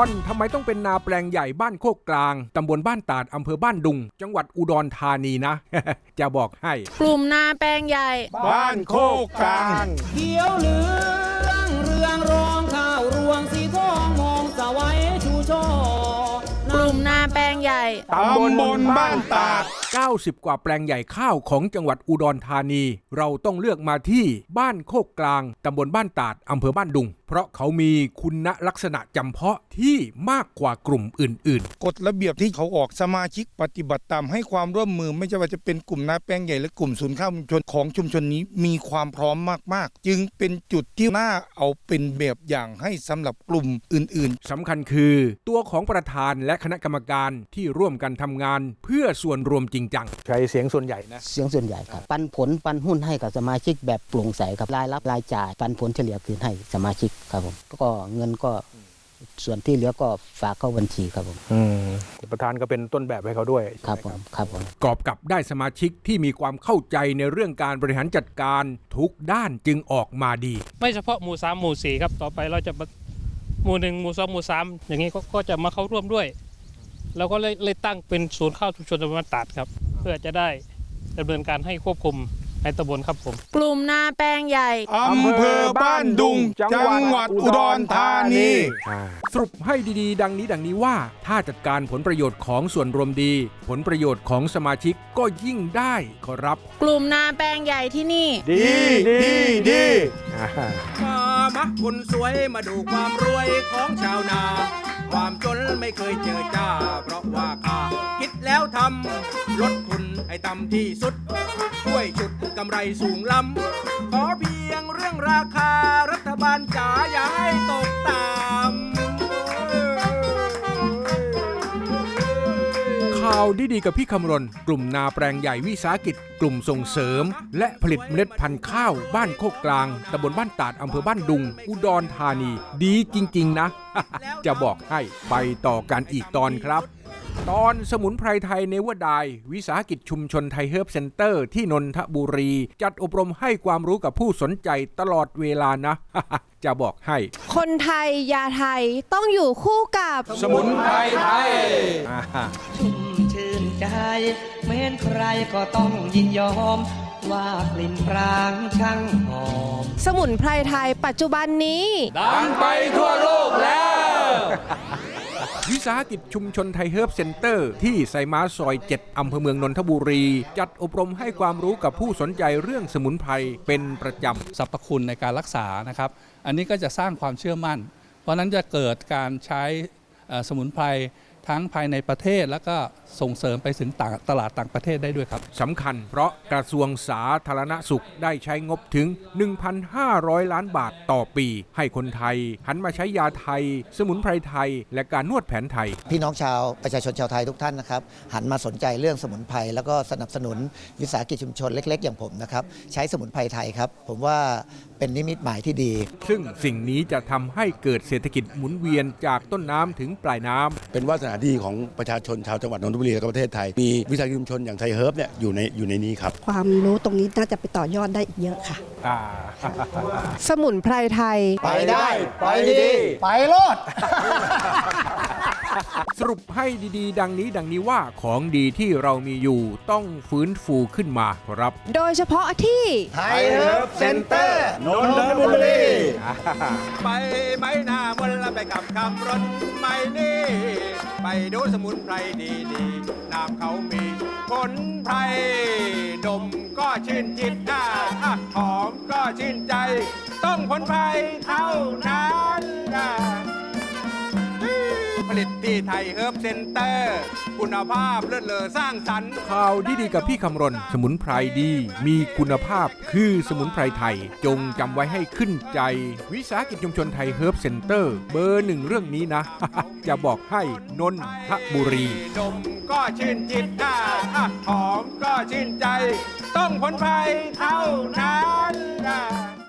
อนทำไมต้องเป็นนาแปลงใหญ่บ้านโคกกลางตำบลบ้านตาดอำเภอบ้านดุง จังหวัดอุดรธานีนะ จะบอกให้ กลุ่มนาแปลงใหญ่ บ้านโคกกลางเขียวเหลืองเรืองรองข้าวรวงสีทองมองสวัยชูช่อกลุ่มนาแปลงใหญ่ตำบลบ้านตาด90 กว่าแปลงใหญ่ข้าวของจังหวัดอุดรธานี เราต้องเลือกมาที่บ้านโคกกลางตำบลบ้านตาดอำเภอบ้านดุง เพราะเขามีคุณลักษณะจำเพาะที่มากกว่ากลุ่มอื่นกฎระเบียบที่เขาออกสมาชิกปฏิบัติตามให้ความร่วมมือไม่ใช่ว่าจะเป็นกลุ่มนาแป้งใหญ่และกลุ่มศูนย์ข้าวชุมชนของชุมชนนี้มีความพร้อมมาก ๆ จึงเป็นจุดที่น่าเอาเป็นแบบอย่างให้สำหรับกลุ่มอื่น ๆสำคัญคือ ตัวของประธานและคณะกรรมการที่ร่วมกันทำงาน เพื่อส่วนรวมจริงจังใช้เสียงส่วนใหญ่นะเสียงส่วนใหญ่ครับปันผลปันหุ้นให้กับสมาชิกแบบโปร่งใสครับรายรับรายจ่ายปันผลเฉลี่ยคืนให้สมาชิกครับผมก็เงินก็ส่วนที่เหลือก็ฝากเข้าบัญชีครับผมอืมประธานก็เป็นต้นแบบให้เขาด้วยครับผมครับผมกอบกับได้สมาชิกที่มีความเข้าใจในเรื่องการบริหารจัดการทุกด้านจึงออกมาดี ไม่เฉพาะหมู่สามหมู่สี่ครับต่อไปเราจะมาหมู่หนึ่งหมู่สองหมู่สามอย่างนี้ก็ก็จะมาเข้าร่วมด้วยเราก็เลยเลยตั้งเป็นศูนย์ข้าวชุมชนตำบลบ้านตาดครับ เพื่อจะได้ดำเนินการให้ควบคุม ในตำบลครับผม กลุ่มนาแปลงใหญ่ๆอำเภอบ้านดุง จังหวัดอุดรธานี สรุปให้ดีๆ ดังนี้ดังนี้ว่า ถ้าจัดการผลประโยชน์ของส่วนรวมดี ผลประโยชน์ของสมาชิกก็ยิ่งได้ขอรับ กลุ่มนาแปลงใหญ่ที่นี่ ดีดีดีมามะคนสวยมาดูความรวยของชาวนา ความจนไม่เคยเจอจ้า เพราะว่าข้าคิดแล้วทำลดทุน ให้ต่ำที่สุด ช่วยชุดกำไรสูงล้ำ ขอเพียงเรื่องราคารัฐบาลจ๋าอย่าให้ตกต่ำข่าวดีๆกับพี่คำรณ กลุ่มนาแปลงใหญ่วิสาหกิจ กลุ่มส่งเสริม และผลิตเมล็ดพันธุ์ข้าวบ้านโคกกลางตำบลบ้านตาดอำเภอบ้านดุง อุดรธานี ดีจริง ๆ นะ จะบอกให้ไปต่อกันอีกตอนครับ ตอนสมุนไพรไทยเนวดายวิสาหกิจชุมชนไทยเฮิร์บเซ็นเตอร์ที่นนทบุรี จัดอบรมให้ความรู้กับผู้สนใจตลอดเวลานะ จะบอกให้ คนไทยยาไทยต้องอยู่คู่กับสมุนไพรไทยชุ่มชื่นใจเหมือนใครก็ต้องยินยอมว่ากลิ่นปรางช่างหอม สมุนไพรไทยปัจจุบันนี้วิ วิสาหกิจชุมชนไทยเฮิร์บเซ็นเตอร์ ที่ไซม้าซอย 7 อำเภอเมืองนนทบุรี จัดอบรมให้ความรู้กับผู้สนใจเรื่องสมุนไพรเป็นประจำสรรพคุณในการรักษานะครับ อันนี้ก็จะสร้างความเชื่อมั่น เพราะนั้นจะเกิดการใช้สมุนไพร ทั้งภายในประเทศแล้วก็ส่งเสริมไปถึงต่างตลาดต่างประเทศได้ด้วยครับสำคัญเพราะกระทรวงสาธารณสุขได้ใช้งบถึง 1,500 ล้านบาทต่อปี ให้คนไทย หันมาใช้ยาไทย สมุนไพรไทย และการนวดแผนไทย พี่น้องชาวประชาชนชาวไทยทุกท่านนะครับหันมาสนใจเรื่องสมุนไพรแล้วก็สนับสนุนวิสาหกิจชุมชนเล็ก ๆ อย่างผมนะครับใช้สมุนไพรไทยครับผมว่า เป็นนิมิตหมายที่ดี ซึ่งสิ่งนี้จะทำให้เกิดเศรษฐกิจหมุนเวียนจากต้นน้ำถึงปลายน้ำ เป็นวาสนาดีของประชาชนชาวจังหวัดนนทบุรีและก็ประเทศไทย มีวิสาหกิจชุมชนอย่างไทยเฮิร์บเนี่ยอยู่ในอยู่ในนี้ครับ ความรู้ตรงนี้น่าจะไปต่อยอดได้อีกเยอะค่ะ สมุนไพรไทย ไปได้ ไปดี ไปรอด สรุปให้ดีๆ ดังนี้ดังนี้ว่าของดีที่เรามีอยู่ต้องฟื้นฟูขึ้นมาครับ โดยเฉพาะที่ไทยเฮิร์บเซ็นเตอร์นนทบุรีไปไหมหน้ามนต์แล้วไปกับคำรถไม่นี่ไปดูสมุนไพรดีๆน้ำเขามีผลไพรดมก็ชื่นจิตอะอะหอมก็ชื่นใจ ต้องผลไพรเท่านั้น ผลิตที่ไทยเฮิร์บเซ็นเตอร์ คุณภาพเลิศเลอสร้างสรรค์ ข่าวดีๆกับพี่คำรณ สมุนไพรดี มีคุณภาพคือสมุนไพรไทย จงจำไว้ให้ขึ้นใจ วิสาหกิจชุมชนไทยเฮิร์บเซ็นเตอร์ เบอร์หนึ่งเรื่องนี้นะ จะบอกให้นนทบุรีดมก็ชื่นจิตอะอะหอมก็ชื่นใจ ต้องผลไพรเท่านั้น